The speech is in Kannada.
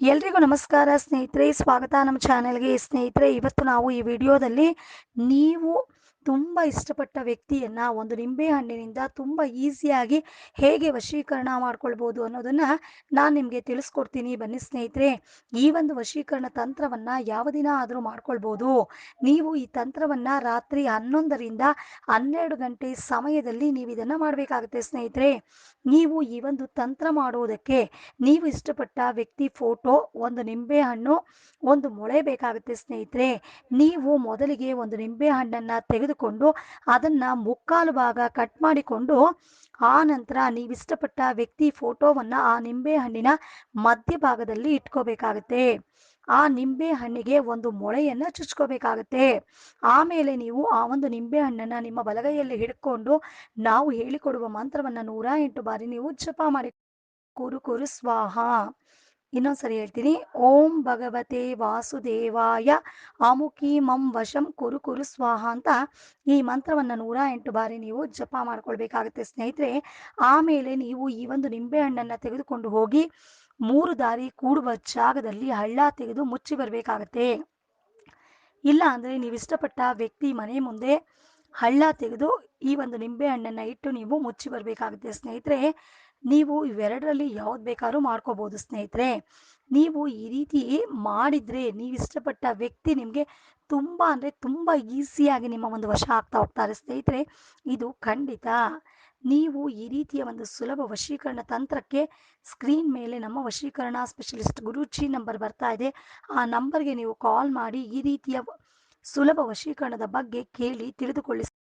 ಎಲ್ರಿಗೂ ನಮಸ್ಕಾರ ಸ್ನೇಹಿತರೆ ಸ್ವಾಗತ ನಮ್ಮ ಚಾನೆಲ್ಗೆ ಸ್ನೇಹಿತರೆ ಇವತ್ತು ನಾವು ಈ ವಿಡಿಯೋದಲ್ಲಿ ನೀವು ತುಂಬ ಇಷ್ಟಪಟ್ಟ ವ್ಯಕ್ತಿಯನ್ನು ಒಂದು ನಿಂಬೆ ಹಣ್ಣಿನಿಂದ ತುಂಬ ಈಸಿಯಾಗಿ ಹೇಗೆ ವಶೀಕರಣ ಮಾಡ್ಕೊಳ್ಬೋದು ಅನ್ನೋದನ್ನು ನಾನು ನಿಮಗೆ ತಿಳಿಸ್ಕೊಡ್ತೀನಿ. ಬನ್ನಿ ಸ್ನೇಹಿತರೆ, ಈ ಒಂದು ವಶೀಕರಣ ತಂತ್ರವನ್ನು ಯಾವ ದಿನ ಆದರೂ ಮಾಡ್ಕೊಳ್ಬೋದು. ನೀವು ಈ ತಂತ್ರವನ್ನು ರಾತ್ರಿ ಹನ್ನೊಂದರಿಂದ ಹನ್ನೆರಡು ಗಂಟೆ ಸಮಯದಲ್ಲಿ ನೀವು ಇದನ್ನು ಮಾಡಬೇಕಾಗುತ್ತೆ ಸ್ನೇಹಿತರೆ. ನೀವು ಈ ಒಂದು ತಂತ್ರ ಮಾಡುವುದಕ್ಕೆ ನೀವು ಇಷ್ಟಪಟ್ಟ ವ್ಯಕ್ತಿ ಫೋಟೋ, ಒಂದು ನಿಂಬೆ ಹಣ್ಣು, ಒಂದು ಮೊಳೆ ಬೇಕಾಗುತ್ತೆ ಸ್ನೇಹಿತರೆ. ನೀವು ಮೊದಲಿಗೆ ಒಂದು ನಿಂಬೆ ಹಣ್ಣನ್ನು ತೆಗೆದುಕೊಂಡು ಅದನ್ನ ಮುಕ್ಕಾಲು ಭಾಗ ಕಟ್ ಮಾಡಿಕೊಂಡು ಆ ನಂತರ ನೀವು ಇಷ್ಟಪಟ್ಟ ವ್ಯಕ್ತಿ ಫೋಟೋವನ್ನ ಆ ನಿಂಬೆ ಹಣ್ಣಿನ ಮಧ್ಯಭಾಗದಲ್ಲಿ ಇಟ್ಕೋಬೇಕಾಗುತ್ತೆ. ಆ ನಿಂಬೆ ಹಣ್ಣಿಗೆ ಒಂದು ಮೊಳೆಯನ್ನು ಚುಚ್ಕೋಬೇಕಾಗತ್ತೆ. ಆಮೇಲೆ ನೀವು ಆ ಒಂದು ನಿಂಬೆ ಹಣ್ಣನ್ನ ನಿಮ್ಮ ಬಲಗೈಯಲ್ಲಿ ಹಿಡ್ಕೊಂಡು ನಾವು ಹೇಳಿಕೊಡುವ ಮಂತ್ರವನ್ನ ನೂರ ಎಂಟು ಬಾರಿ ನೀವು ಜಪ ಮಾಡಿ. ಕುರು ಕುರು ಸ್ವಾಹ. ಇನ್ನೊಂದ್ಸರಿ ಹೇಳ್ತೀನಿ. ಓಂ ಭಗವತೆ ವಾಸುದೇವಾಯ. ಆಮುಖಿ ಮಂ ವಶಂ ಕುರು ಕುರು ಸ್ವಾಹ ಅಂತ ಈ ಮಂತ್ರವನ್ನು ನೂರ ಎಂಟು ಬಾರಿ ನೀವು ಜಪ ಮಾಡ್ಕೊಳ್ಬೇಕಾಗುತ್ತೆ. ಸ್ನೇಹಿತರೆ, ಆಮೇಲೆ ನೀವು ಈ ಒಂದು ನಿಂಬೆ ಹಣ್ಣನ್ನು ತೆಗೆದುಕೊಂಡು ಹೋಗಿ ಮೂರು ದಾರಿ ಕೂಡುವ ಜಾಗದಲ್ಲಿ ಹಳ್ಳ ತೆಗೆದು ಮುಚ್ಚಿ ಬರಬೇಕಾಗತ್ತೆ. ಇಲ್ಲ ಅಂದರೆ ನೀವು ಇಷ್ಟಪಟ್ಟ ವ್ಯಕ್ತಿ ಮನೆ ಮುಂದೆ ಹಳ್ಳ ತೆಗೆದು ಈ ಒಂದು ನಿಂಬೆ ಹಣ್ಣನ್ನು ಇಟ್ಟು ನೀವು ಮುಚ್ಚಿ ಬರಬೇಕಾಗುತ್ತೆ ಸ್ನೇಹಿತರೆ. ನೀವು ಇವೆರಡರಲ್ಲಿ ಯಾವ್ದು ಬೇಕಾದ್ರೂ ಮಾಡ್ಕೋಬಹುದು ಸ್ನೇಹಿತರೆ. ನೀವು ಈ ರೀತಿ ಮಾಡಿದರೆ ನೀವು ಇಷ್ಟಪಟ್ಟ ವ್ಯಕ್ತಿ ನಿಮಗೆ ತುಂಬ ಅಂದರೆ ತುಂಬ ಈಸಿಯಾಗಿ ನಿಮ್ಮ ಒಂದು ವಶ ಆಗ್ತಾ ಹೋಗ್ತಾರೆ ಸ್ನೇಹಿತರೆ. ಇದು ಖಂಡಿತ. ನೀವು ಈ ರೀತಿಯ ಒಂದು ಸುಲಭ ವಶೀಕರಣ ತಂತ್ರಕ್ಕೆ ಸ್ಕ್ರೀನ್ ಮೇಲೆ ನಮ್ಮ ವಶೀಕರಣ ಸ್ಪೆಷಲಿಸ್ಟ್ ಗುರುಚಿ ನಂಬರ್ ಬರ್ತಾ ಇದೆ. ಆ ನಂಬರ್ಗೆ ನೀವು ಕಾಲ್ ಮಾಡಿ ಈ ರೀತಿಯ ಸುಲಭ ವಶೀಕರಣದ ಬಗ್ಗೆ ಕೇಳಿ ತಿಳಿದುಕೊಳ್ಳಿ.